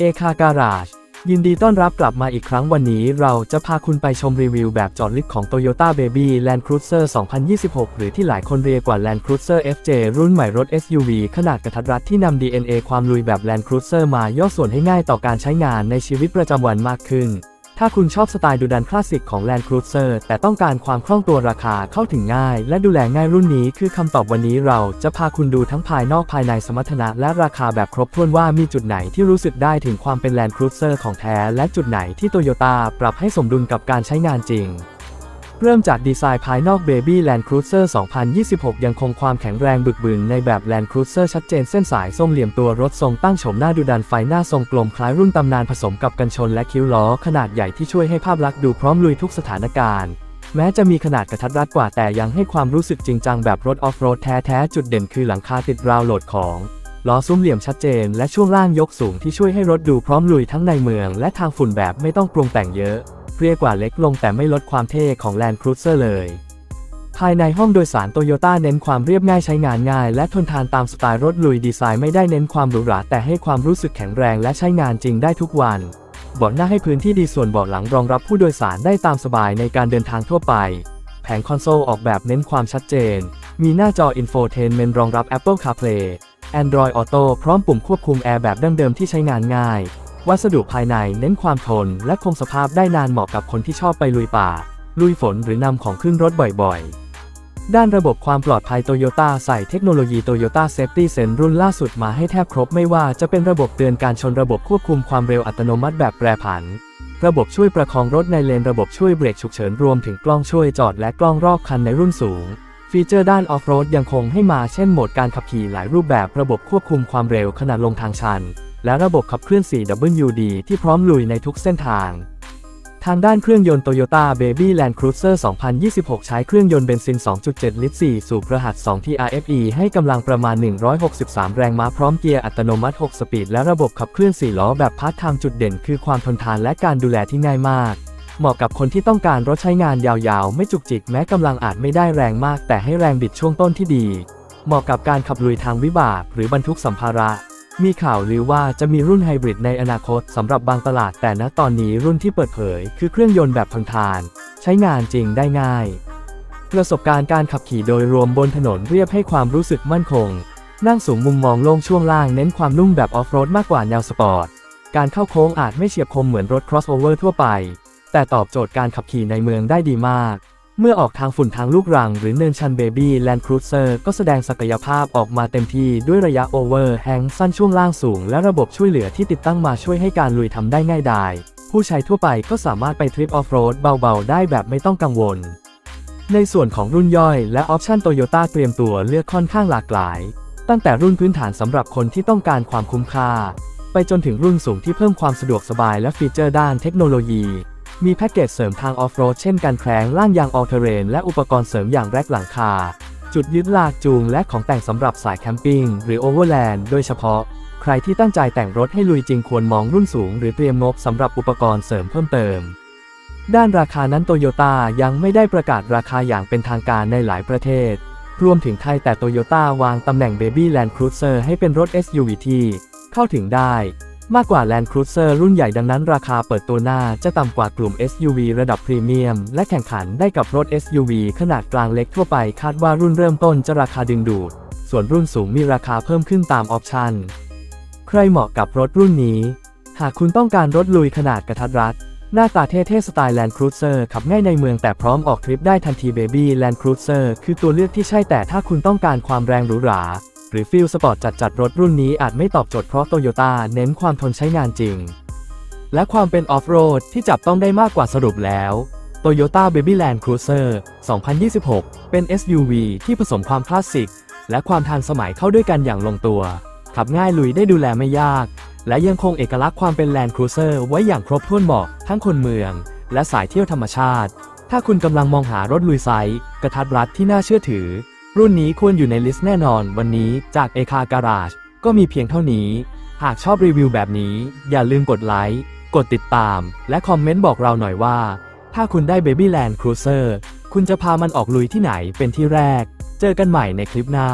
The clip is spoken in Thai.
เอกาการาจยินดีต้อนรับกลับมาอีกครั้งวันนี้เราจะพาคุณไปชมรีวิวแบบจอดลึกของ Toyota Baby Land Cruiser 2026 หรือที่หลายคนเรียกว่า Land Cruiser FJ รุ่นใหม่รถ SUV ขนาดกระทัดรัดที่นำ DNA ความลุยแบบ Land Cruiser มาย่อส่วนให้ง่ายต่อการใช้งานในชีวิตประจำวันมากขึ้น ถ้าคุณชอบสไตล์ดูดันคลาสสิกของ Land Cruiser แต่ต้องการความคล่องตัวราคาเข้าถึงง่าย และดูแลง่ายรุ่นนี้คือคำตอบวันนี้เราจะพาคุณดูทั้งภายนอกภายในสมรรถนะและราคาแบบครบถ้วนว่ามีจุดไหนที่รู้สึกได้ถึงความเป็น Land Cruiser ของแท้ และจุดไหนที่ Toyota ปรับให้สมดุลกับการใช้งานจริง เริ่มจากดีไซน์ภายนอก Baby Land Cruiser 2026 ยังคงความแข็งแรงบึกบึนในแบบ Land Cruiser ชัดเจนเส้นสายส้มเหลี่ยมตัวรถทรงตั้งโฉมหน้าดูดันไฟหน้าทรงกลมคล้ายรุ่นตำนานผสมกับกันชนและคิ้วล้อ ขนาดใหญ่ที่ช่วยให้ภาพลักษณ์ดูพร้อมลุยทุกสถานการณ์ แม้จะมีขนาดกระทัดรัดกว่าแต่ยังให้ความรู้สึกจริงจังแบบรถออฟโรดแท้ๆจุดเด่นคือหลังคาติดราวโหลดของล้อซุ้มเหลี่ยมชัดเจน และช่วงล่างยกสูงที่ช่วยให้รถดูพร้อมลุยทั้งในเมือง และทางฝุ่นแบบไม่ต้องปรุงแต่งเยอะ เรียกว่าเล็กลงแต่ไม่ลดความเท่ของ Land Cruiser เลย ภายในห้องโดยสารโตโยต้าเน้นความเรียบง่ายใช้งานง่าย และทนทานตามสไตล์รถลุยดีไซน์ไม่ได้เน้นความหรูหราแต่ให้ความรู้สึกแข็งแรงและใช้งานจริงได้ทุกวันเบาะหน้าให้พื้นที่ดีส่วนเบาะหลังรองรับผู้โดยสารได้ตามสบายในการเดินทางทั่วไป แผงคอนโซลออกแบบเน้นความชัดเจน มีหน้าจอ Infotainment รองรับ Apple CarPlay Android Auto พร้อมปุ่มควบคุมแอร์แบบดั้งเดิมที่ใช้งานง่าย วัสดุภายในเน้นความทนและคงสภาพได้นานเหมาะกับคนที่ชอบไปลุยป่า ลุยฝนหรือนำของขึ้นรถบ่อยๆ ด้านระบบความปลอดภัยโตโยต้าใส่เทคโนโลยี Toyota Safety Sense รุ่นล่าสุดมาให้แทบครบไม่ว่าจะเป็นระบบเตือนการชนระบบควบคุมความเร็วอัตโนมัติแบบแปรผัน ระบบช่วยประคองรถในเลนระบบช่วยเบรกฉุกเฉินรวมถึงกล้องช่วยจอดและกล้องรอบคันในรุ่นสูงฟีเจอร์ด้านออฟโรดยังคงให้มาเช่นโหมดการขับขี่หลายรูปแบบระบบควบคุมความเร็วขณะลงทางชัน และระบบขับเคลื่อน 4WD ที่พร้อมลุยในทุกเส้นทาง ทางด้านเครื่องยนต์ Toyota Baby Land Cruiser 2026 ใช้เครื่องยนต์เบนซิน 2.7 ลิตร 4 สูบรหัส 2 TRFE ให้กำลังประมาณ 163 แรงม้าพร้อมเกียร์อัตโนมัติ 6 สปีด และระบบขับเคลื่อน 4 ล้อแบบพาร์ทไทม์จุดเด่น คือความทนทานและการดูแลที่ง่ายมากเหมาะกับคนที่ต้องการรถใช้งานยาวๆ ไม่จุกจิกแม้กำลังอาจไม่ได้แรงมาก แต่ให้แรงบิดช่วงต้นที่ดี เหมาะกับการขับลุยทางวิบากหรือบรรทุกสัมภาระ มีข่าวลือว่าจะมีรุ่นไฮบริดในอนาคตสำหรับบางตลาดแต่ณตอนนี้รุ่นที่เปิดเผย คือเครื่องยนต์แบบทนทาน ใช้งานจริงได้ง่าย ประสบการณ์การขับขี่โดยรวมบนถนนเรียบให้ความรู้สึกมั่นคง นั่งสูงมุมมองโล่งช่วงล่างเน้นความนุ่มแบบออฟโรดมากกว่าแนวสปอร์ต การเข้าโค้งอาจไม่เฉียบคมเหมือนรถ crossover ทั่วไป แต่ตอบโจทย์การขับขี่ในเมืองได้ดีมาก เมื่อออกทางฝุ่นทางลูกรังหรือเนินชันเบบี้แลนด์ครูเซอร์ก็แสดงศักยภาพออกมาเต็มที่ด้วยระยะโอเวอร์แฮงสั้นช่วงล่างสูง และระบบช่วยเหลือที่ติดตั้งมาช่วยให้การลุยทำได้ง่ายดาย ผู้ใช้ทั่วไปก็สามารถไปทริปออฟโรดเบาๆ ได้แบบไม่ต้องกังวล ในส่วนของรุ่นย่อยและออปชันโตโยต้าเตรียมตัวเลือกค่อนข้างหลากหลาย ตั้งแต่รุ่นพื้นฐานสำหรับคนที่ต้องการความคุ้มค่า ไปจนถึงรุ่นสูงที่เพิ่มความสะดวกสบายและฟีเจอร์ด้านเทคโนโลยี มีแพ็กเกจเสริมทางออฟโรดเช่นการแครงล่างยางออลเทเรนและอุปกรณ์เสริมอย่างแร็กหลังคา จุดยึดลากจูงและของแต่งสำหรับสายแคมปิ้งหรือโอเวอร์แลนด์โดยเฉพาะ ใครที่ตั้งใจแต่งรถให้ลุยจริงควรมองรุ่นสูง หรือเตรียมงบสำหรับอุปกรณ์เสริมเพิ่มเติม ด้านราคานั้นโตโยต้ายังไม่ได้ประกาศราคาอย่างเป็นทางการในหลายประเทศ รวมถึงไทยแต่โตโยต้าวางตำแหน่ง Baby Land Cruiser ให้เป็นรถ SUV ที่เข้าถึงได้ มากกว่า Land Cruiser รุ่นใหญ่ดังนั้นราคาเปิดตัวหน้าจะต่ำกว่ากลุ่ม SUV ระดับพรีเมียม และแข่งขันได้กับรถ SUV ขนาดกลางเล็กทั่วไปคาดว่ารุ่นเริ่มต้นจะราคาดึงดูด ส่วนรุ่นสูงมีราคาเพิ่มขึ้นตามออปชั่นใครเหมาะกับรถรุ่นนี้ หากคุณต้องการรถลุยขนาดกระทัดรัด หน้าตาเท่ๆสไตล์ Land Cruiser ขับง่ายในเมืองแต่พร้อมออกทริปได้ทันที Baby Land Cruiser คือตัวเลือกที่ใช่แต่ถ้าคุณต้องการความแรงหรูหรา หรือฟิลสปอร์ตจัดๆรถรุ่นนี้อาจไม่ตอบโจทย์เพราะโตโยต้าเน้นความทนใช้งานจริง และความเป็นออฟโรดที่จับต้องได้มากกว่าสรุปแล้ว Toyota Babyland Cruiser 2026 เป็น SUV ที่ผสมความคลาสสิก และความทันสมัยเข้าด้วยกันอย่างลงตัว ขับง่ายลุยได้ดูแลไม่ยาก และยังคงเอกลักษณ์ความเป็น Land Cruiser ไว้อย่างครบถ้วนเหมาะทั้งคนเมือง และสายเที่ยวธรรมชาติ ถ้าคุณกำลังมองหารถลุยไซส์กระทัดรัดที่น่าเชื่อถือ รุ่นนี้ควรอยู่ในลิสต์แน่นอนวันนี้จากเอคาการาจก็มีเพียงเท่านี้ หากชอบรีวิวแบบนี้ อย่าลืมกดไลค์ กดติดตาม และคอมเมนต์บอกเราหน่อยว่า ถ้าคุณได้ Babyland Cruiser คุณจะพามันออกลุยที่ไหนเป็นที่แรก เจอกันใหม่ในคลิปหน้า